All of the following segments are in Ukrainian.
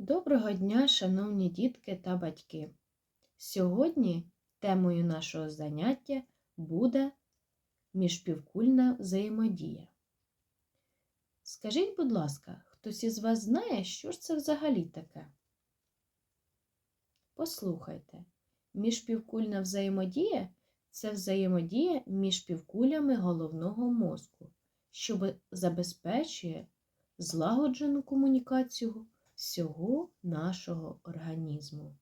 Доброго дня, шановні дітки та батьки! Сьогодні темою нашого заняття буде міжпівкульна взаємодія. Скажіть, будь ласка, хтось із вас знає, що ж це взагалі таке? Послухайте, міжпівкульна взаємодія це взаємодія між півкулями головного мозку, що забезпечує злагоджену комунікацію всього нашого організму.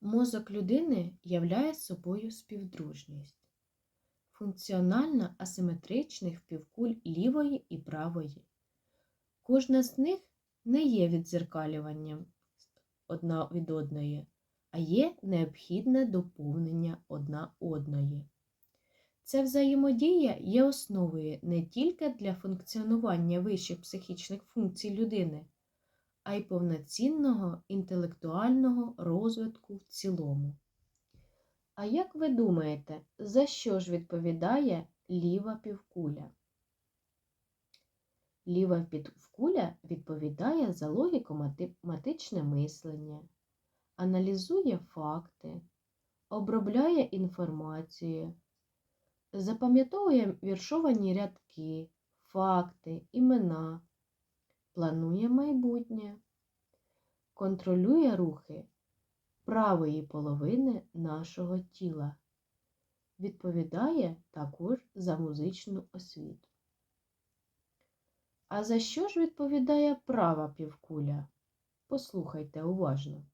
Мозок людини являє собою співдружність функціонально асиметричних півкуль лівої і правої. Кожна з них не є віддзеркалюванням одна від одної, а є необхідне доповнення одна одної. Ця взаємодія є основою не тільки для функціонування вищих психічних функцій людини, а й повноцінного інтелектуального розвитку в цілому. А як ви думаєте, за що ж відповідає ліва півкуля? Ліва півкуля відповідає за логіко-математичне мислення, аналізує факти, обробляє інформацію запам'ятовує віршовані рядки, факти, імена, планує майбутнє, контролює рухи правої половини нашого тіла, відповідає також за музичну освіту. А за що ж відповідає права півкуля? Послухайте уважно.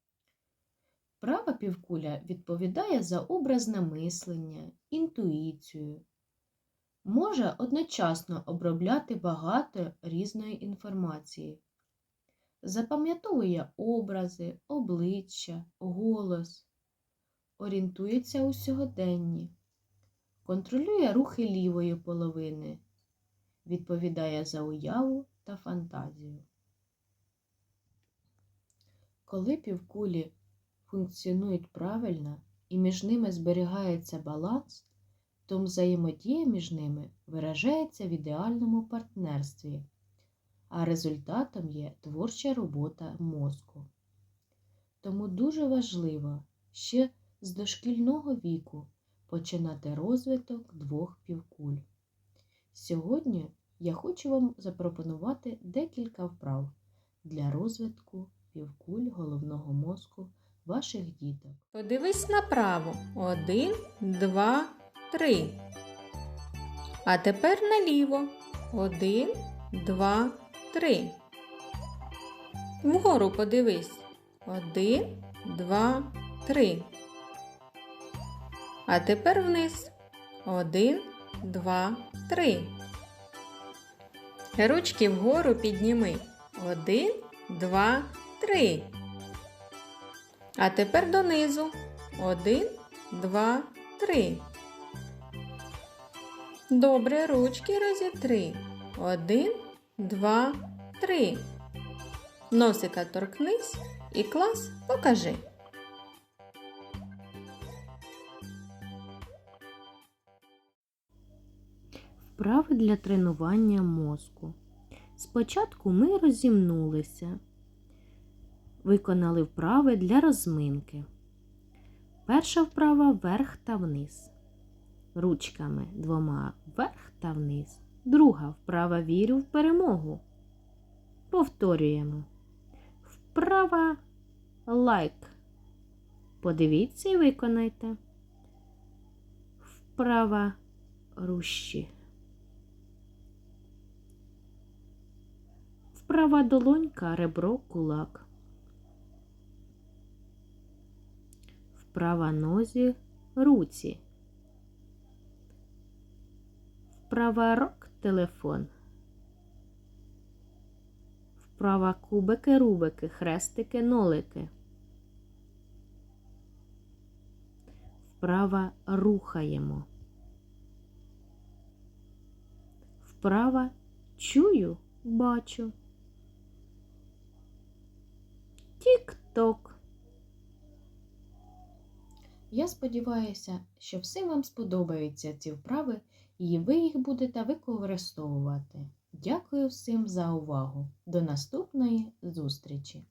Права півкуля відповідає за образне мислення, інтуїцію, може одночасно обробляти багато різної інформації, запам'ятовує образи, обличчя, голос, орієнтується у сьогоденні, контролює рухи лівої половини, відповідає за уяву та фантазію. Коли півкулі функціонують правильно і між ними зберігається баланс, то взаємодія між ними виражається в ідеальному партнерстві, а результатом є творча робота мозку. Тому дуже важливо ще з дошкільного віку починати розвиток двох півкуль. Сьогодні я хочу вам запропонувати декілька вправ для розвитку півкуль головного мозку ваших діток. Подивись направо. Один, два, три. А тепер наліво. Один, два, три. Вгору подивись. Один, два, три. А тепер вниз. Один, два, три. Ручки вгору підніми. Один, два, три. А тепер донизу. Один, два, три. Добре, ручки розітри. Один, два, три. Носика торкнись і клас покажи. Вправи для тренування мозку. Спочатку ми розімнулися, виконали вправи для розминки. Перша вправа вверх та вниз. Ручками двома вверх та вниз. Друга вправа вірю в перемогу. Повторюємо. Вправа лайк. Подивіться і виконайте. Вправа рущі. Вправа долонька, ребро, кулак. Вправа нозі, руці. Вправа рок, телефон. Вправа кубики, рубики, хрестики, нолики. Вправа рухаємо. Вправа чую, бачу. Тік-ток. Я сподіваюся, що всім вам сподобаються ці вправи і ви їх будете використовувати. Дякую всім за увагу. До наступної зустрічі!